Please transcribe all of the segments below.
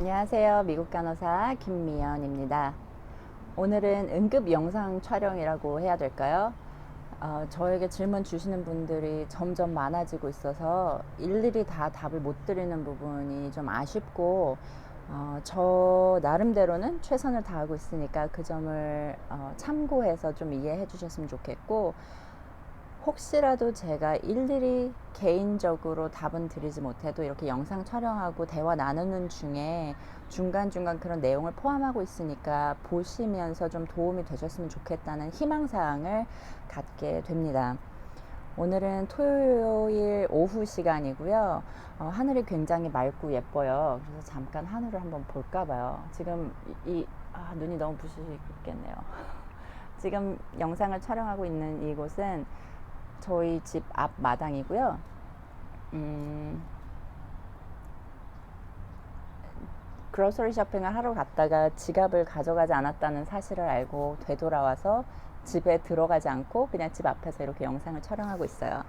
안녕하세요. 미국 간호사 김미연입니다. 오늘은 응급 영상 촬영이라고 해야 될까요? 어, 저에게 질문 주시는 분들이 점점 많아지고 있어서 일일이 다 답을 못 드리는 부분이 좀 아쉽고 어, 저 나름대로는 최선을 다하고 있으니까 그 점을 어, 참고해서 좀 이해해 주셨으면 좋겠고 혹시라도 제가 일일이 개인적으로 답은 드리지 못해도 이렇게 영상 촬영하고 대화 나누는 중에 중간중간 그런 내용을 포함하고 있으니까 보시면서 좀 도움이 되셨으면 좋겠다는 희망사항을 갖게 됩니다. 오늘은 토요일 오후 시간이고요. 어, 하늘이 굉장히 맑고 예뻐요. 그래서 잠깐 하늘을 한번 볼까 봐요. 지금 이, 이- 아, 눈이 너무 부시겠네요. 지금 영상을 촬영하고 있는 이곳은 저희 집 앞 마당이고요. 음, 그로서리 쇼핑을 하러 갔다가 지갑을 가져가지 않았다는 사실을 알고 되돌아와서 집에 들어가지 않고 그냥 집 앞에서 이렇게 영상을 촬영하고 있어요.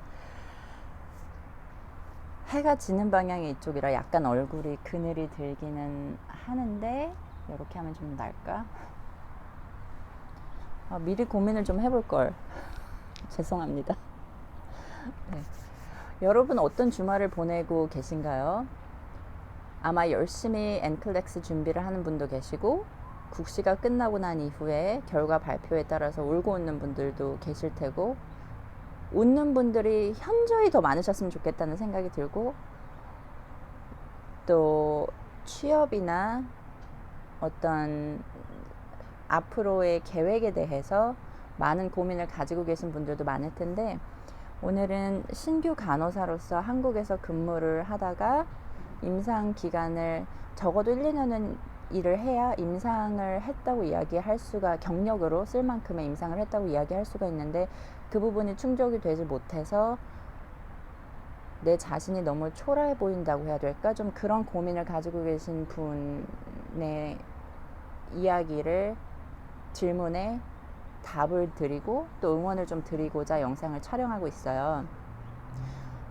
해가 지는 방향이 이쪽이라 약간 얼굴이 그늘이 들기는 하는데 이렇게 하면 좀 나을까? 아, 미리 고민을 좀 해볼 걸. 죄송합니다. 네. 여러분 어떤 주말을 보내고 계신가요? 아마 열심히 엔클렉스 준비를 하는 분도 계시고 국시가 끝나고 난 이후에 결과 발표에 따라서 울고 웃는 분들도 계실 테고 웃는 분들이 현저히 더 많으셨으면 좋겠다는 생각이 들고 또 취업이나 어떤 앞으로의 계획에 대해서 많은 고민을 가지고 계신 분들도 많을 텐데 오늘은 신규 간호사로서 한국에서 근무를 하다가 임상 기간을 적어도 1, 2년은 일을 해야 임상을 했다고 이야기할 수가 경력으로 쓸 만큼의 임상을 했다고 이야기할 수가 있는데 그 부분이 충족이 되지 못해서 내 자신이 너무 초라해 보인다고 해야 될까? 좀 그런 고민을 가지고 계신 분의 이야기를 질문에 답을 드리고 또 응원을 좀 드리고자 영상을 촬영하고 있어요.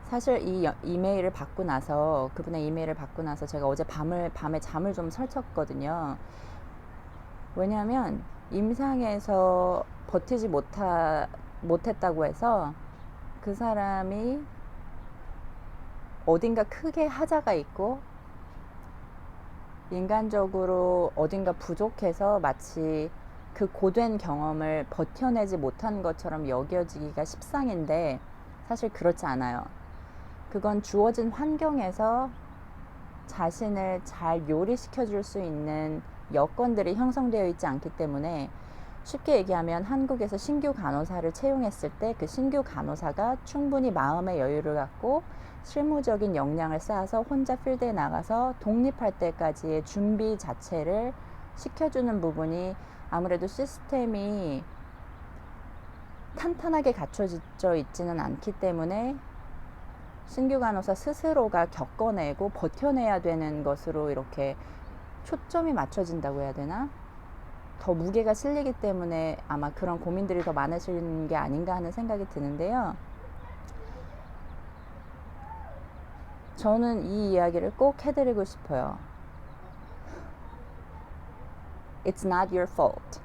사실 이 여- 이메일을 받고 나서 그분의 이메일을 받고 나서 제가 어제 밤을 밤에 잠을 좀 설쳤거든요. 왜냐하면 임상에서 버티지 못하 못했다고 해서 그 사람이 어딘가 크게 하자가 있고 인간적으로 어딘가 부족해서 마치 그 고된 경험을 버텨내지 못한 것처럼 여겨지기가 십상인데 사실 그렇지 않아요. 그건 주어진 환경에서 자신을 잘 요리시켜 줄 수 있는 여건들이 형성되어 있지 않기 때문에 쉽게 얘기하면 한국에서 신규 간호사를 채용했을 때 그 신규 간호사가 충분히 마음의 여유를 갖고 실무적인 역량을 쌓아서 혼자 필드에 나가서 독립할 때까지의 준비 자체를 시켜주는 부분이 아무래도 시스템이 탄탄하게 갖춰져 있지는 않기 때문에 신규 간호사 스스로가 겪어내고 버텨내야 되는 것으로 이렇게 초점이 맞춰진다고 해야 되나? 더 무게가 실리기 때문에 아마 그런 고민들이 더 많으신 게 아닌가 하는 생각이 드는데요. 저는 이 이야기를 꼭 해드리고 싶어요. It's not your fault.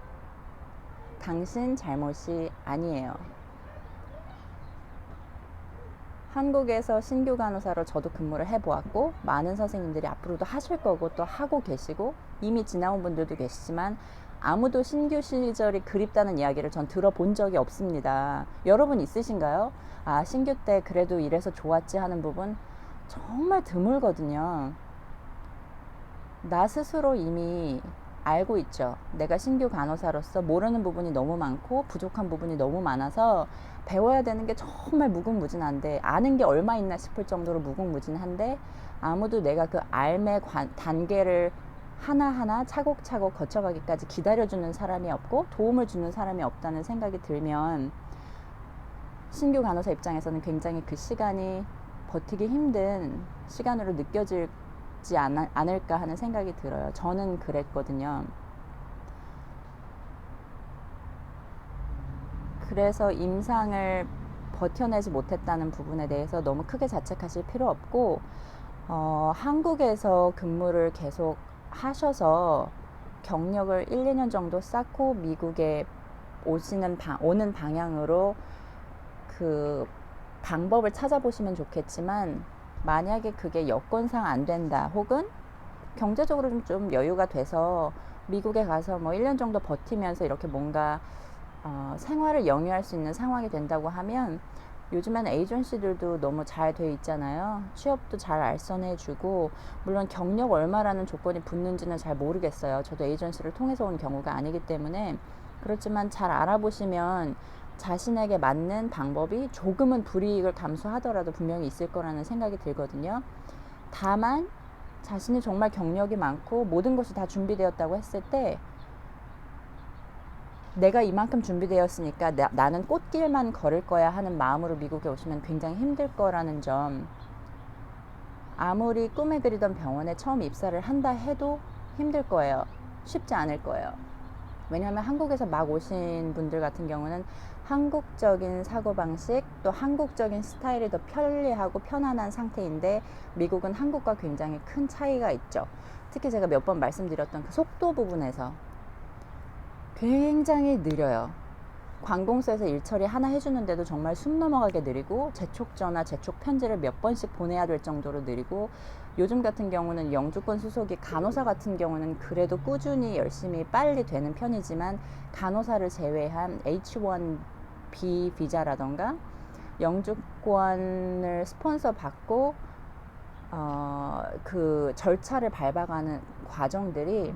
당신 잘못이 아니에요. 한국에서 신규 간호사로 저도 근무를 해보았고 많은 선생님들이 앞으로도 하실 거고 또 하고 계시고 이미 지나온 분들도 계시지만 아무도 신규 시절이 그립다는 이야기를 전 들어본 적이 없습니다. 여러분 있으신가요? 아 신규 때 그래도 이래서 좋았지 하는 부분 정말 드물거든요. 나 스스로 이미 알고 있죠. 내가 신규 간호사로서 모르는 부분이 너무 많고 부족한 부분이 너무 많아서 배워야 되는 게 정말 무궁무진한데 아는 게 얼마 있나 싶을 정도로 무궁무진한데 아무도 내가 그 알의 관, 단계를 하나하나 차곡차곡 거쳐가기까지 기다려주는 사람이 없고 도움을 주는 사람이 없다는 생각이 들면 신규 간호사 입장에서는 굉장히 그 시간이 버티기 힘든 시간으로 느껴 지지 않, 않을까 하는 생각이 들어요. 저는 그랬거든요. 그래서 임상을 버텨내지 못했다는 부분에 대해서 너무 크게 자책하실 필요 없고 어, 한국에서 근무를 계속 하셔서 경력을 1, 2년 정도 쌓고 미국에 오시는 방, 오는 방향으로 그 방법을 찾아보시면 좋겠지만 만약에 그게 여건상 안 된다 혹은 경제적으로 좀, 좀 여유가 돼서 미국에 가서 뭐 1년 정도 버티면서 이렇게 뭔가 어, 생활을 영위할 수 있는 상황이 된다고 하면 요즘에는 에이전시들도 너무 잘 돼 있잖아요. 취업도 잘 알선해주고 물론 경력 얼마라는 조건이 붙는지는 잘 모르겠어요. 저도 에이전시를 통해서 온 경우가 아니기 때문에 그렇지만 잘 알아보시면 자신에게 맞는 방법이 조금은 불이익을 감수하더라도 분명히 있을 거라는 생각이 들거든요. 다만 자신이 정말 경력이 많고 모든 것이 다 준비되었다고 했을 때 내가 이만큼 준비되었으니까 나, 나는 꽃길만 걸을 거야 하는 마음으로 미국에 오시면 굉장히 힘들 거라는 점. 아무리 꿈에 그리던 병원에 처음 입사를 한다 해도 힘들 거예요. 쉽지 않을 거예요. 왜냐하면 한국에서 막 오신 분들 같은 경우는 한국적인 사고방식 또 한국적인 스타일이 더 편리하고 편안한 상태인데 미국은 한국과 굉장히 큰 차이가 있죠. 특히 제가 몇 번 말씀드렸던 그 속도 부분에서 굉장히 느려요. 관공서에서 일 처리 하나 해주는데도 정말 숨 넘어가게 느리고 재촉 전화, 재촉 편지를 몇 번씩 보내야 될 정도로 느리고 요즘 같은 경우는 영주권 수속이 간호사 같은 경우는 그래도 꾸준히 열심히 빨리 되는 편이지만 간호사를 제외한 H1B 비자라던가 영주권을 스폰서 받고 어, 그 절차를 밟아가는 과정들이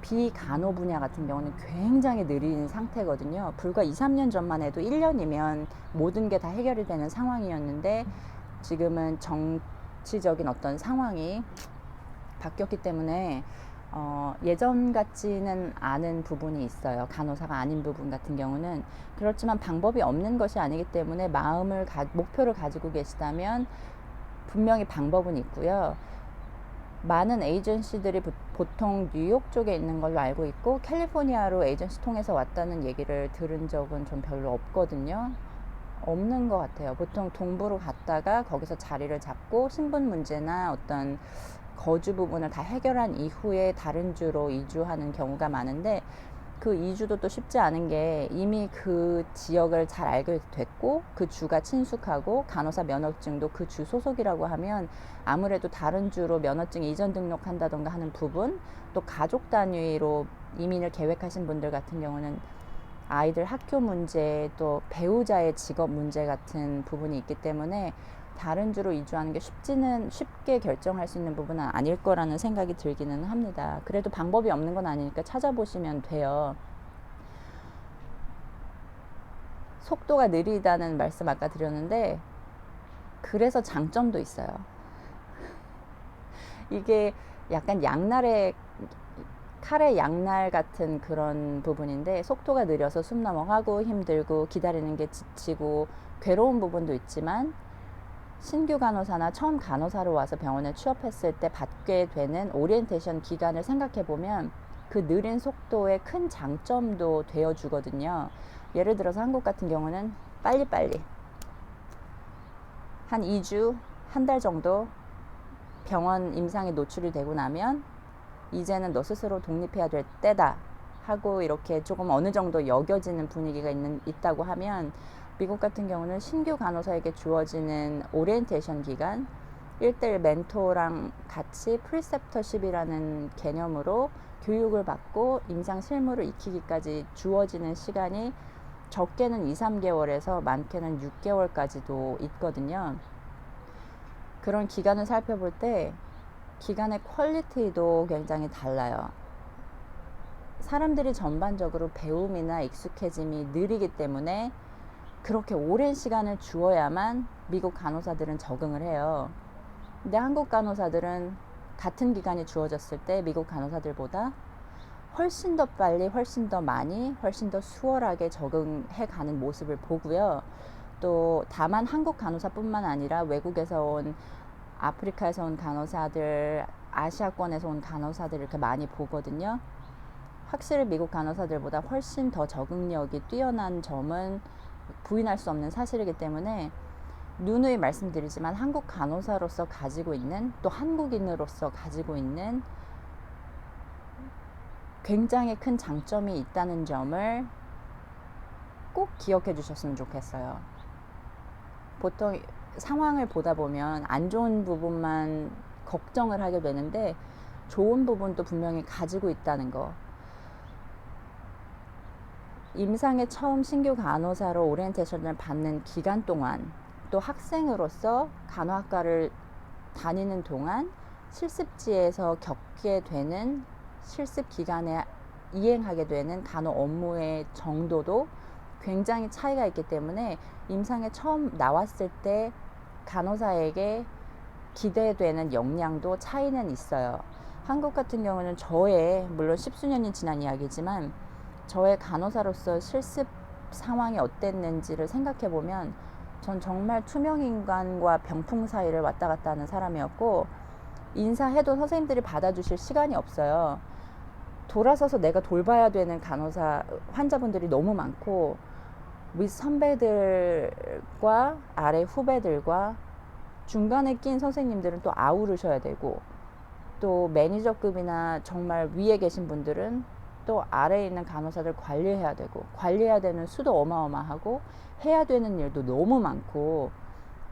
비간호 분야 같은 경우는 굉장히 느린 상태거든요. 불과 2, 3년 전만 해도 1년이면 모든 게 다 해결이 되는 상황이었는데 지금은 정치적인 어떤 상황이 바뀌었기 때문에 어, 예전 같지는 않은 부분이 있어요. 간호사가 아닌 부분 같은 경우는. 그렇지만 방법이 없는 것이 아니기 때문에 마음을, 가, 목표를 가지고 계시다면 분명히 방법은 있고요. 많은 에이전시들이 보통 뉴욕 쪽에 있는 걸로 알고 있고 캘리포니아로 에이전시 통해서 왔다는 얘기를 들은 적은 좀 별로 없거든요. 없는 것 같아요. 보통 동부로 갔다가 거기서 자리를 잡고 신분 문제나 어떤 거주 부분을 다 해결한 이후에 다른 주로 이주하는 경우가 많은데 그 이주도 또 쉽지 않은 게 이미 그 지역을 잘 알게 됐고 그 주가 친숙하고 간호사 면허증도 그 주 소속이라고 하면 아무래도 다른 주로 면허증 이전 등록한다던가 하는 부분 또 가족 단위로 이민을 계획하신 분들 같은 경우는 아이들 학교 문제 또 배우자의 직업 문제 같은 부분이 있기 때문에 다른 주로 이주하는 게 쉽지는 쉽게 결정할 수 있는 부분은 아닐 거라는 생각이 들기는 합니다. 그래도 방법이 없는 건 아니니까 찾아보시면 돼요. 속도가 느리다는 말씀 아까 드렸는데 그래서 장점도 있어요. 이게 약간 양날의 칼의 양날 같은 그런 부분인데 속도가 느려서 숨 넘어가고 힘들고 기다리는 게 지치고 괴로운 부분도 있지만 신규 간호사나 처음 간호사로 와서 병원에 취업했을 때 받게 되는 오리엔테이션 기간을 생각해 보면 그 느린 속도의 큰 장점도 되어 주거든요. 예를 들어서 한국 같은 경우는 빨리빨리 한 2주, 한 달 정도 병원 임상에 노출이 되고 나면 이제는 너 스스로 독립해야 될 때다 하고 이렇게 조금 어느 정도 여겨지는 분위기가 있는, 있다고 하면 미국 같은 경우는 신규 간호사에게 주어지는 오리엔테이션 기간 1대1 멘토랑 같이 프리셉터십이라는 개념으로 교육을 받고 임상 실무를 익히기까지 주어지는 시간이 적게는 2, 3개월에서 많게는 6개월까지도 있거든요. 그런 기간을 살펴볼 때 기간의 퀄리티도 굉장히 달라요. 사람들이 전반적으로 배움이나 익숙해짐이 느리기 때문에 그렇게 오랜 시간을 주어야만 미국 간호사들은 적응을 해요. 근데 한국 간호사들은 같은 기간이 주어졌을 때 미국 간호사들보다 훨씬 더 빨리, 훨씬 더 많이, 훨씬 더 수월하게 적응해 가는 모습을 보고요. 또 다만 한국 간호사뿐만 아니라 외국에서 온 아프리카에서 온 간호사들, 아시아권에서 온 간호사들 이렇게 많이 보거든요. 확실히 미국 간호사들보다 훨씬 더 적응력이 뛰어난 점은 부인할 수 없는 사실이기 때문에 누누이 말씀드리지만 한국 간호사로서 가지고 있는 또 한국인으로서 가지고 있는 굉장히 큰 장점이 있다는 점을 꼭 기억해 주셨으면 좋겠어요. 보통 상황을 보다 보면 안 좋은 부분만 걱정을 하게 되는데 좋은 부분도 분명히 가지고 있다는 거. 임상에 처음 신규 간호사로 오리엔테이션을 받는 기간 동안 또 학생으로서 간호학과를 다니는 동안 실습지에서 겪게 되는 실습 기간에 이행하게 되는 간호 업무의 정도도 굉장히 차이가 있기 때문에 임상에 처음 나왔을 때 간호사에게 기대되는 역량도 차이는 있어요. 한국 같은 경우는 저의 물론 십수년이 지난 이야기지만 저의 간호사로서 실습 상황이 어땠는지를 생각해 보면 전 정말 투명 인간과 병풍 사이를 왔다 갔다 하는 사람이었고 인사해도 선생님들이 받아주실 시간이 없어요. 돌아서서 내가 돌봐야 되는 간호사 환자분들이 너무 많고 윗 선배들과 아래 후배들과 중간에 낀 선생님들은 또 아우르셔야 되고 또 매니저급이나 정말 위에 계신 분들은 또 아래에 있는 간호사들 관리해야 되고 관리해야 되는 수도 어마어마하고 해야 되는 일도 너무 많고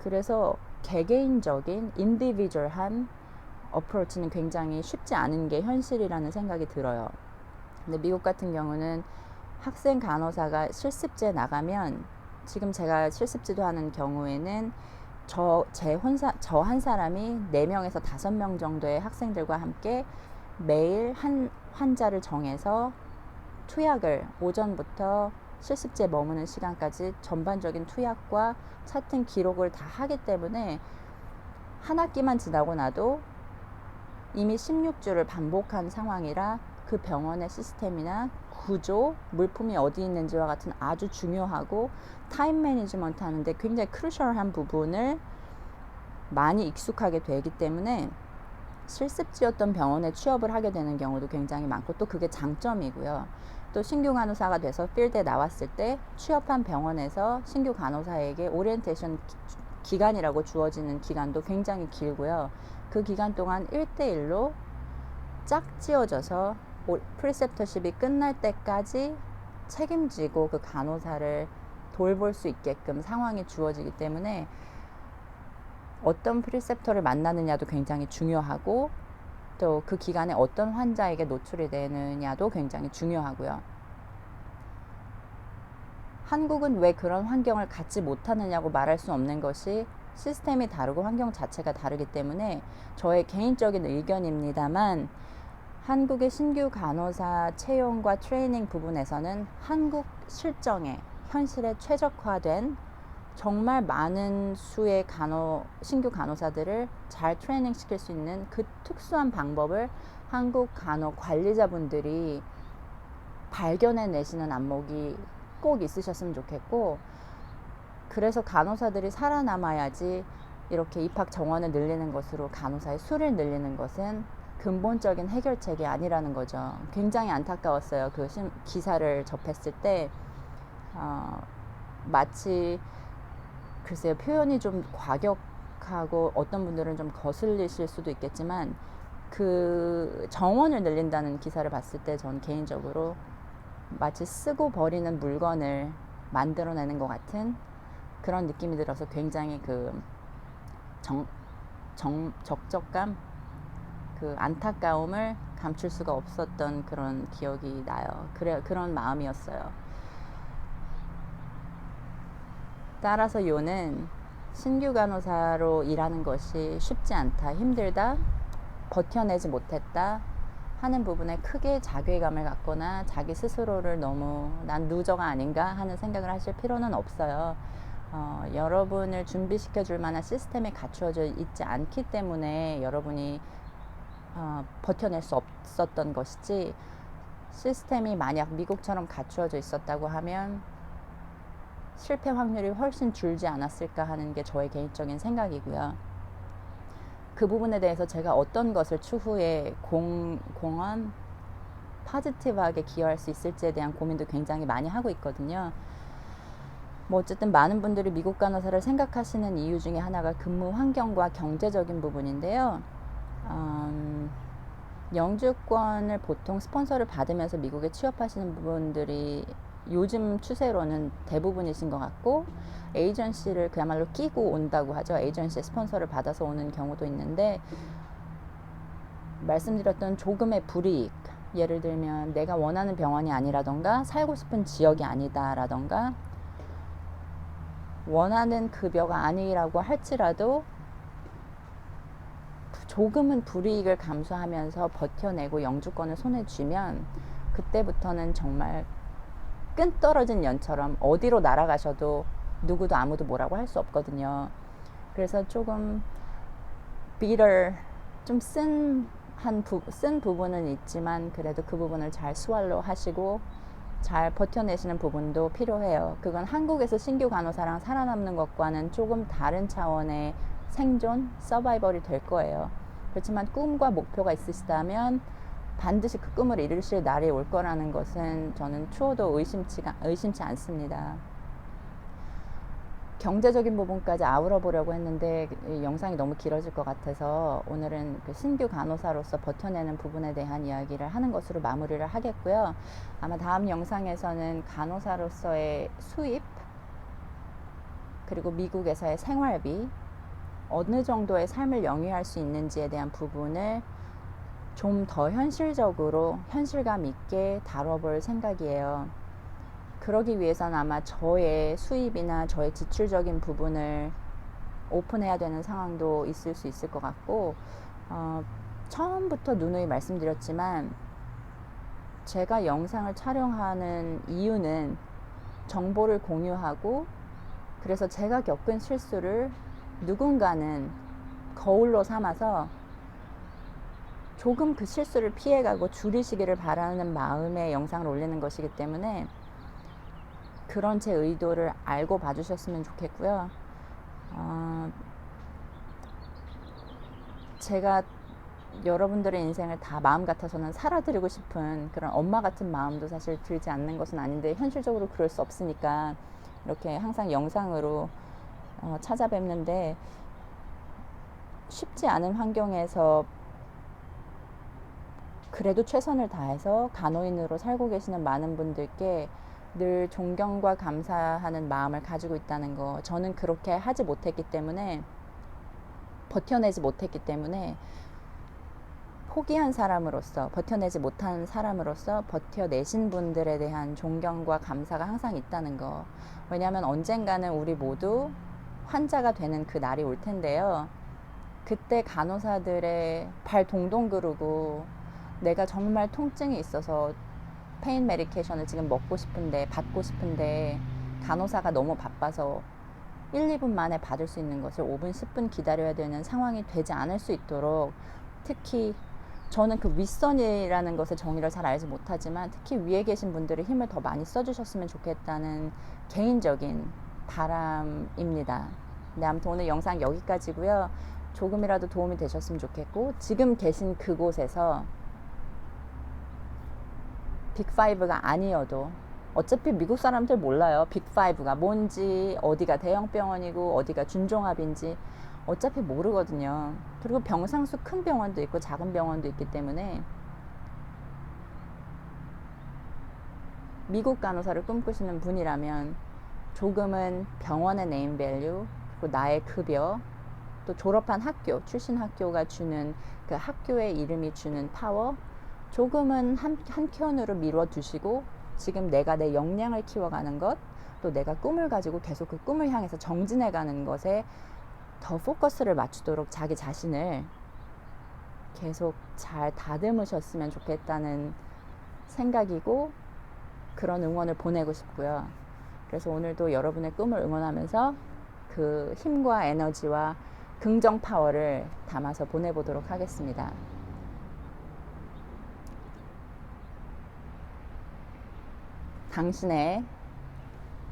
그래서 개개인적인 인디비주얼한 어프로치는 굉장히 쉽지 않은 게 현실이라는 생각이 들어요. 근데 미국 같은 경우는 학생 간호사가 실습지에 나가면 지금 제가 실습지도 하는 경우에는 저 제 혼사 저 한 사람이 네 명에서 다섯 명 정도의 학생들과 함께 매일 한 환자를 정해서 투약을 오전부터 실습지에 머무는 시간까지 전반적인 투약과 차팅 기록을 다 하기 때문에 한 학기만 지나고 나도 이미 16주를 반복한 상황이라 그 병원의 시스템이나 구조, 물품이 어디 있는지와 같은 아주 중요하고 타임 매니지먼트 하는데 굉장히 크루셜한 부분을 많이 익숙하게 되기 때문에 실습지였던 병원에 취업을 하게 되는 경우도 굉장히 많고 또 그게 장점이고요. 또 신규 간호사가 돼서 필드에 나왔을 때 취업한 병원에서 신규 간호사에게 오리엔테이션 기간이라고 주어지는 기간도 굉장히 길고요. 그 기간 동안 1대1로 짝지어져서 프리셉터십이 끝날 때까지 책임지고 그 간호사를 돌볼 수 있게끔 상황이 주어지기 때문에 어떤 프리셉터를 만나느냐도 굉장히 중요하고 또 그 기간에 어떤 환자에게 노출이 되느냐도 굉장히 중요하고요. 한국은 왜 그런 환경을 갖지 못하느냐고 말할 수 없는 것이 시스템이 다르고 환경 자체가 다르기 때문에 저의 개인적인 의견입니다만 한국의 신규 간호사 채용과 트레이닝 부분에서는 한국 실정에 현실에 최적화된 정말 많은 수의 간호 신규 간호사들을 잘 트레이닝 시킬 수 있는 그 특수한 방법을 한국 간호 관리자분들이 발견해 내시는 안목이 꼭 있으셨으면 좋겠고 그래서 간호사들이 살아남아야지 이렇게 입학 정원을 늘리는 것으로 간호사의 수를 늘리는 것은 근본적인 해결책이 아니라는 거죠. 굉장히 안타까웠어요. 그 기사를 접했을 때 어, 마치 글쎄요 표현이 좀 과격하고 어떤 분들은 좀 거슬리실 수도 있겠지만 그 정원을 늘린다는 기사를 봤을 때 전 개인적으로 마치 쓰고 버리는 물건을 만들어내는 것 같은 그런 느낌이 들어서 굉장히 그 정, 정, 적적감, 그 안타까움을 감출 수가 없었던 그런 기억이 나요. 그래, 그런 마음이었어요. 따라서 요는 신규 간호사로 일하는 것이 쉽지 않다, 힘들다, 버텨내지 못했다 하는 부분에 크게 자괴감을 갖거나 자기 스스로를 너무 난 루저가 아닌가 하는 생각을 하실 필요는 없어요. 어, 여러분을 준비시켜 줄 만한 시스템이 갖추어져 있지 않기 때문에 여러분이 어, 버텨낼 수 없었던 것이지 시스템이 만약 미국처럼 갖추어져 있었다고 하면 실패 확률이 훨씬 줄지 않았을까 하는 게 저의 개인적인 생각이고요. 그 부분에 대해서 제가 어떤 것을 추후에 공, 공헌, 파지티브하게 기여할 수 있을지에 대한 고민도 굉장히 많이 하고 있거든요. 뭐 어쨌든 많은 분들이 미국 간호사를 생각하시는 이유 중에 하나가 근무 환경과 경제적인 부분인데요. 음, 영주권을 보통 스폰서를 받으면서 미국에 취업하시는 분들이 요즘 추세로는 대부분이신 것 같고 에이전시를 그야말로 끼고 온다고 하죠. 에이전시 스폰서를 받아서 오는 경우도 있는데 말씀드렸던 조금의 불이익 예를 들면 내가 원하는 병원이 아니라던가 살고 싶은 지역이 아니다라던가 원하는 급여가 아니라고 할지라도 조금은 불이익을 감수하면서 버텨내고 영주권을 손에 쥐면 그때부터는 정말 끈 떨어진 연처럼 어디로 날아가셔도 누구도 아무도 뭐라고 할 수 없거든요. 그래서 조금 bitter, 좀쓴 한 부, 쓴 부분은 있지만 그래도 그 부분을 잘 스왈로 하시고 잘 버텨내시는 부분도 필요해요. 그건 한국에서 신규 간호사랑 살아남는 것과는 조금 다른 차원의 생존, 서바이벌이 될 거예요. 그렇지만 꿈과 목표가 있으시다면 반드시 그 꿈을 이루실 날이 올 거라는 것은 저는 추호도 의심치가, 의심치 않습니다. 경제적인 부분까지 아우러 보려고 했는데 영상이 너무 길어질 것 같아서 오늘은 그 신규 간호사로서 버텨내는 부분에 대한 이야기를 하는 것으로 마무리를 하겠고요. 아마 다음 영상에서는 간호사로서의 수입 그리고 미국에서의 생활비 어느 정도의 삶을 영위할 수 있는지에 대한 부분을 좀 더 현실적으로 현실감 있게 다뤄볼 생각이에요. 그러기 위해서는 아마 저의 수입이나 저의 지출적인 부분을 오픈해야 되는 상황도 있을 수 있을 것 같고, 어, 처음부터 누누이 말씀드렸지만, 제가 영상을 촬영하는 이유는 정보를 공유하고, 그래서 제가 겪은 실수를 누군가는 거울로 삼아서 조금 그 실수를 피해가고 줄이시기를 바라는 마음의 영상을 올리는 것이기 때문에 그런 제 의도를 알고 봐주셨으면 좋겠고요. 어, 제가 여러분들의 인생을 다 마음 같아서는 살아드리고 싶은 그런 엄마 같은 마음도 사실 들지 않는 것은 아닌데 현실적으로 그럴 수 없으니까 이렇게 항상 영상으로 어, 찾아뵙는데 쉽지 않은 환경에서 그래도 최선을 다해서 간호인으로 살고 계시는 많은 분들께 늘 존경과 감사하는 마음을 가지고 있다는 거. 저는 그렇게 하지 못했기 때문에, 버텨내지 못했기 때문에, 포기한 사람으로서, 버텨내지 못한 사람으로서 버텨내신 분들에 대한 존경과 감사가 항상 있다는 거. 왜냐하면 언젠가는 우리 모두 환자가 되는 그 날이 올 텐데요. 그때 간호사들의 발 동동 구르고 내가 정말 통증이 있어서 페인 메디케이션을 지금 먹고 싶은데 받고 싶은데 간호사가 너무 바빠서 1, 2분 만에 받을 수 있는 것을 5분, 10분 기다려야 되는 상황이 되지 않을 수 있도록 특히 저는 그 윗선이라는 것의 정의를 잘 알지 못하지만 특히 위에 계신 분들이 힘을 더 많이 써주셨으면 좋겠다는 개인적인 바람입니다. 네, 아무튼 오늘 영상 여기까지고요. 조금이라도 도움이 되셨으면 좋겠고 지금 계신 그곳에서 빅5가 아니어도 어차피 미국 사람들 몰라요. 빅5가 뭔지, 어디가 대형병원이고, 어디가 준종합인지 어차피 모르거든요. 그리고 병상수 큰 병원도 있고 작은 병원도 있기 때문에 미국 간호사를 꿈꾸시는 분이라면 조금은 병원의 네임 밸류, 그리고 나의 급여, 또 졸업한 학교, 출신 학교가 주는 그 학교의 이름이 주는 파워, 조금은 한, 한켠으로 미뤄 두시고 지금 내가 내 역량을 키워가는 것, 또 내가 꿈을 가지고 계속 그 꿈을 향해서 정진해가는 것에 더 포커스를 맞추도록 자기 자신을 계속 잘 다듬으셨으면 좋겠다는 생각이고 그런 응원을 보내고 싶고요. 그래서 오늘도 여러분의 꿈을 응원하면서 그 힘과 에너지와 긍정 파워를 담아서 보내보도록 하겠습니다. 당신의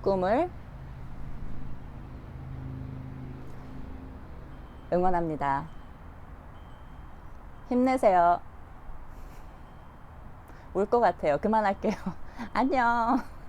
꿈을 응원합니다. 힘내세요. 울 것 같아요. 그만할게요. 안녕.